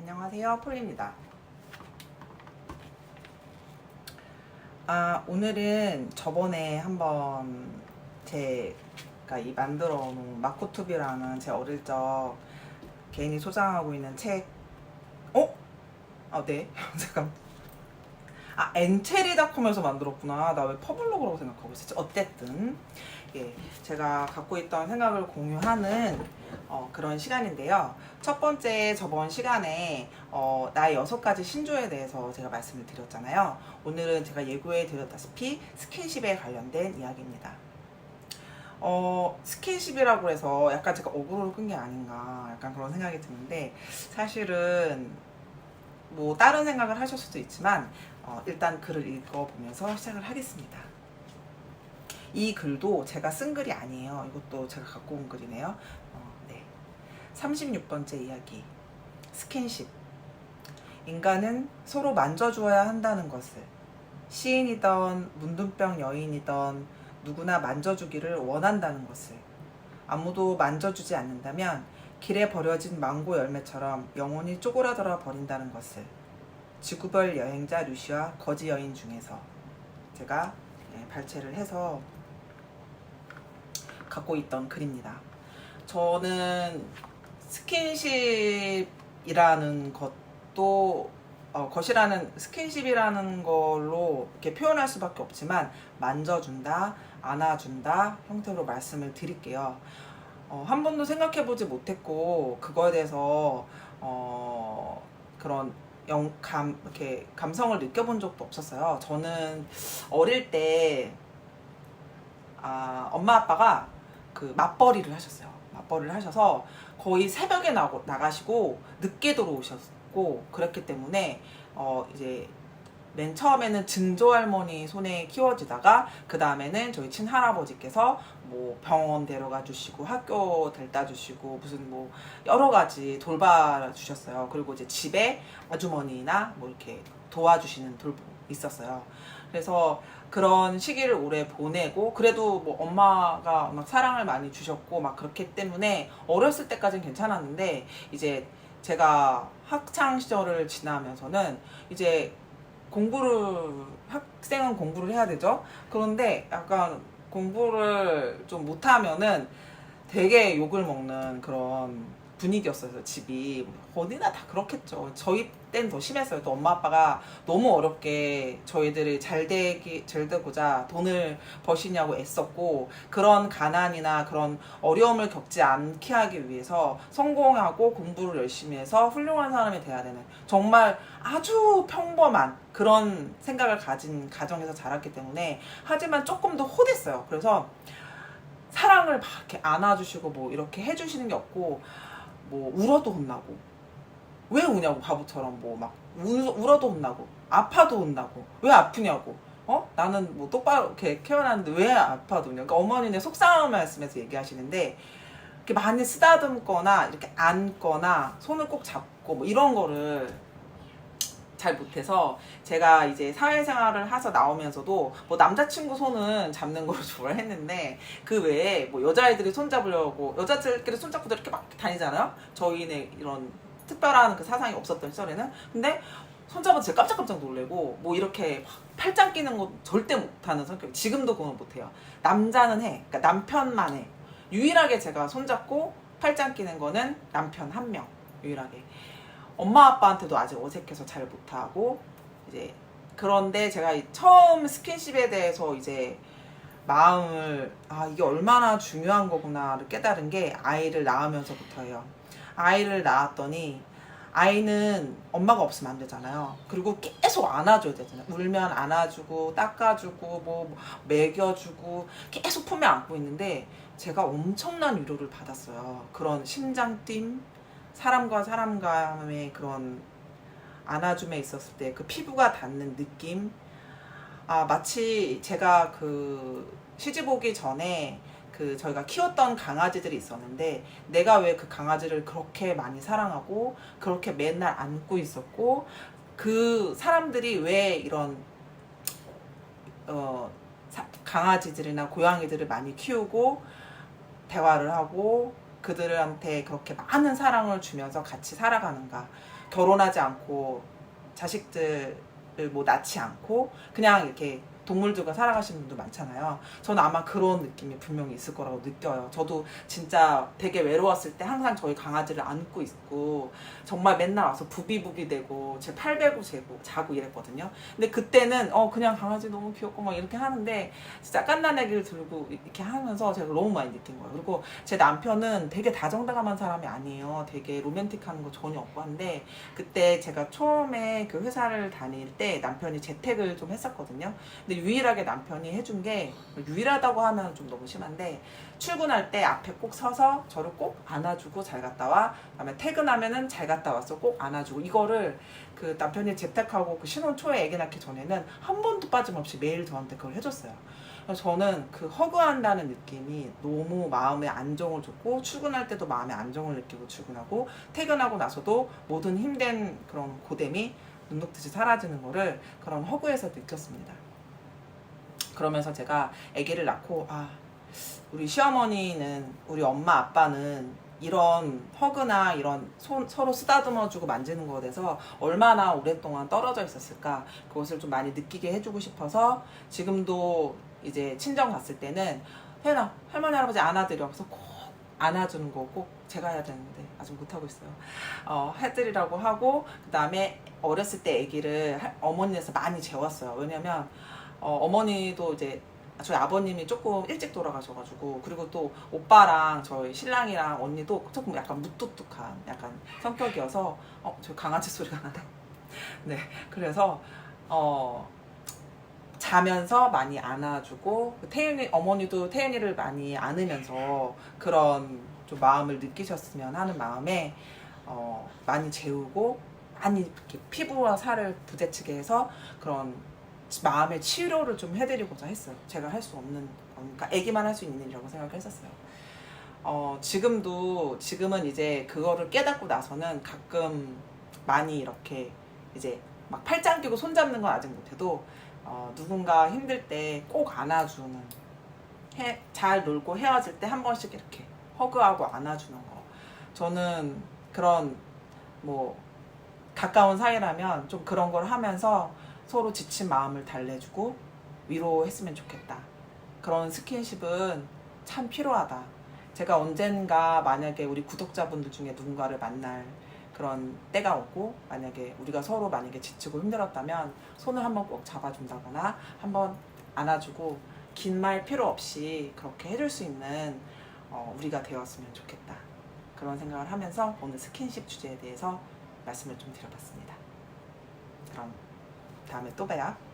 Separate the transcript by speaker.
Speaker 1: 안녕하세요. 폴리입니다. 아, 오늘은 저번에 한번 제가 이 만들어 놓은 마코투비라는 제 어릴 적 개인이 소장하고 있는 책, 어? 아, 네. 잠깐. 아, 엔체리닷컴에서 만들었구나. 나 왜 퍼블로그라고 생각하고 있었지? 어쨌든. 예, 제가 갖고 있던 생각을 공유하는 어, 그런 시간인데요. 첫 번째 저번 시간에 어, 나의 여섯 가지 신조에 대해서 제가 말씀을 드렸잖아요. 오늘은 제가 예고해 드렸다시피 스킨십에 관련된 이야기입니다. 어, 스킨십이라고 해서 약간 제가 어그로를 끈 게 아닌가 약간 그런 생각이 드는데 사실은 뭐 다른 생각을 하실 수도 있지만 어, 일단 글을 읽어보면서 시작을 하겠습니다. 이 글도 제가 쓴 글이 아니에요. 이것도 제가 갖고 온 글이네요. 어, 네. 36번째 이야기. 스킨십. 인간은 서로 만져주어야 한다는 것을 시인이던 문둥병 여인이던 누구나 만져주기를 원한다는 것을 아무도 만져주지 않는다면 길에 버려진 망고 열매처럼 영혼이 쪼그라들어 버린다는 것을 지구별 여행자 루시와 거지 여인 중에서 제가 네, 발췌를 해서 갖고 있던 글입니다. 저는 스킨십이라는 것도 어, 것이라는 스킨십이라는 걸로 이렇게 표현할 수밖에 없지만 만져준다, 안아준다 형태로 말씀을 드릴게요. 어, 한 번도 생각해보지 못했고 그거에 대해서 어, 그런 영, 감, 이렇게 감성을 느껴본 적도 없었어요. 저는 어릴 때 아, 엄마 아빠가 그 맞벌이를 하셨어요. 맞벌이를 하셔서 거의 새벽에 나고, 나가시고 늦게 들어오셨고 그랬기 때문에 어 이제 맨 처음에는 증조 할머니 손에 키워지다가 그 다음에는 저희 친할아버지께서 뭐 병원 데려가 주시고 학교 데려다 주시고 무슨 뭐 여러 가지 돌봐 주셨어요. 그리고 이제 집에 아주머니나 뭐 이렇게 도와주시는 돌 있었어요. 그래서 그런 시기를 오래 보내고 그래도 뭐 엄마가 막 사랑을 많이 주셨고 막 그렇기 때문에 어렸을 때까지는 괜찮았는데 이제 제가 학창 시절을 지나면서는 이제 공부를 학생은 공부를 해야 되죠. 그런데 약간 공부를 좀 못하면은 되게 욕을 먹는 그런 분위기였어요 집이. 어디나 다 그렇겠죠. 저희 때는 더 심했어요. 또 엄마 아빠가 너무 어렵게 저희들이 잘 되기 잘 되고자 돈을 버시냐고 애썼고 그런 가난이나 그런 어려움을 겪지 않게 하기 위해서 성공하고 공부를 열심히 해서 훌륭한 사람이 돼야 되는 정말 아주 평범한 그런 생각을 가진 가정에서 자랐기 때문에 하지만 조금 더 호됐어요. 그래서 사랑을 막 이렇게 안아주시고 뭐 이렇게 해주시는 게 없고 뭐 울어도 혼나고. 왜 우냐고 바보처럼 뭐 막 울어도 혼나고 아파도 혼나고. 왜 아프냐고. 어? 나는 뭐 똑바로 이렇게 태어났는데 왜 아파도 그러냐 그러니까 어머니는 속상한 말씀에서 얘기하시는데 이렇게 많이 쓰다듬거나 이렇게 안거나 손을 꼭 잡고 뭐 이런 거를 잘 못해서 제가 이제 사회생활을 해서 나오면서도 뭐 남자친구 손은 잡는 걸 좋아했는데 그 외에 뭐 여자애들이 손 잡으려고 여자들끼리 손 잡고 이렇게 막 다니잖아요. 저희는 이런 특별한 그 사상이 없었던 시절에는 근데 손 잡아도 제가 깜짝깜짝 놀래고 뭐 이렇게 막 팔짱 끼는 거 절대 못하는 성격 지금도 그건 못해요. 남자는 해. 그러니까 남편만 해. 유일하게 제가 손 잡고 팔짱 끼는 거는 남편 한 명. 유일하게. 엄마 아빠한테도 아직 어색해서 잘 못하고 이제 그런데 제가 이 처음 스킨십에 대해서 이제 마음을 아 이게 얼마나 중요한 거구나를 깨달은 게 아이를 낳으면서부터예요. 아이를 낳았더니 아이는 엄마가 없으면 안 되잖아요. 그리고 계속 안아줘야 되잖아요. 울면 안아주고 닦아주고 뭐 먹여주고 계속 품에 안고 있는데 제가 엄청난 위로를 받았어요. 그런 심장 뛴 사람과 사람 간의 그런 안아줌에 있었을 때 그 피부가 닿는 느낌? 아 마치 제가 그 시집 오기 전에 그 저희가 키웠던 강아지들이 있었는데 내가 왜 그 강아지를 그렇게 많이 사랑하고 그렇게 맨날 안고 있었고 그 사람들이 왜 이런 어 사- 강아지들이나 고양이들을 많이 키우고 대화를 하고 그들한테 그렇게 많은 사랑을 주면서 같이 살아가는가. 결혼하지 않고 자식들을 뭐 낳지 않고 그냥 이렇게 동물들과 살아가시는 분도 많잖아요. 저는 아마 그런 느낌이 분명히 있을 거라고 느껴요. 저도 진짜 되게 외로웠을 때 항상 저희 강아지를 안고 있고 정말 맨날 와서 부비부비 대고 제 팔 베고 재고 자고 이랬거든요. 근데 그때는 어 그냥 강아지 너무 귀엽고 막 이렇게 하는데 진짜 깐난애기를 들고 이렇게 하면서 제가 너무 많이 느낀 거예요. 그리고 제 남편은 되게 다정다감한 사람이 아니에요. 되게 로맨틱한 거 전혀 없고 한데 그때 제가 처음에 그 회사를 다닐 때 남편이 재택을 좀 했었거든요. 근데 유일하게 남편이 해준 게 유일하다고 하면 좀 너무 심한데 출근할 때 앞에 꼭 서서 저를 꼭 안아주고 잘 갔다 와. 그다음에 퇴근하면은 잘 갔다 왔어. 꼭 안아주고 이거를 그 남편이 재택하고 그 신혼 초에 아기 낳기 전에는 한 번도 빠짐없이 매일 저한테 그걸 해줬어요. 그래서 저는 그 허그한다는 느낌이 너무 마음에 안정을 줬고 출근할 때도 마음에 안정을 느끼고 출근하고 퇴근하고 나서도 모든 힘든 그런 고됨이 눈 녹듯이 사라지는 거를 그런 허그에서 느꼈습니다. 그러면서 제가 아기를 낳고 아 우리 시어머니는 우리 엄마 아빠는 이런 허그나 이런 손, 서로 쓰다듬어주고 만지는 것에 대해서 얼마나 오랫동안 떨어져 있었을까 그것을 좀 많이 느끼게 해주고 싶어서 지금도 이제 친정 갔을 때는 혜나 할머니 할아버지 안아드려. 그래서 꼭 안아주는 거 꼭 제가 해야 되는데 아직 못하고 있어요. 어, 해드리라고 하고 그 다음에 어렸을 때 아기를 할- 어머니에서 많이 재웠어요. 왜냐면 어, 어머니도 이제 저희 아버님이 조금 일찍 돌아가셔가지고 그리고 또 오빠랑 저희 신랑이랑 언니도 조금 약간 무뚝뚝한 약간 성격이어서 어, 저 강아지 소리가 나네. 네, 그래서 어 자면서 많이 안아주고 태윤이 어머니도 태윤이를 많이 안으면서 그런 좀 마음을 느끼셨으면 하는 마음에 어 많이 재우고 많이 이렇게 피부와 살을 부대찌게 해서 그런 마음의 치료를 좀 해드리고자 했어요. 제가 할 수 없는 그러니까 애기만 할 수 있는 일이라고 생각했었어요. 어, 지금도 지금은 이제 그거를 깨닫고 나서는 가끔 많이 이렇게 이제 막 팔짱 끼고 손 잡는 건 아직 못해도 어, 누군가 힘들 때 꼭 안아주는 해, 잘 놀고 헤어질 때 한 번씩 이렇게 허그하고 안아주는 거 저는 그런 뭐 가까운 사이라면 좀 그런 걸 하면서 서로 지친 마음을 달래주고 위로했으면 좋겠다. 그런 스킨십은 참 필요하다. 제가 언젠가 만약에 우리 구독자분들 중에 누군가를 만날 그런 때가 오고 만약에 우리가 서로 만약에 지치고 힘들었다면 손을 한번 꼭 잡아준다거나 한번 안아주고 긴 말 필요 없이 그렇게 해줄 수 있는 어, 우리가 되었으면 좋겠다. 그런 생각을 하면서 오늘 스킨십 주제에 대해서 말씀을 좀 드려봤습니다. 그럼 다음에 또 봬요.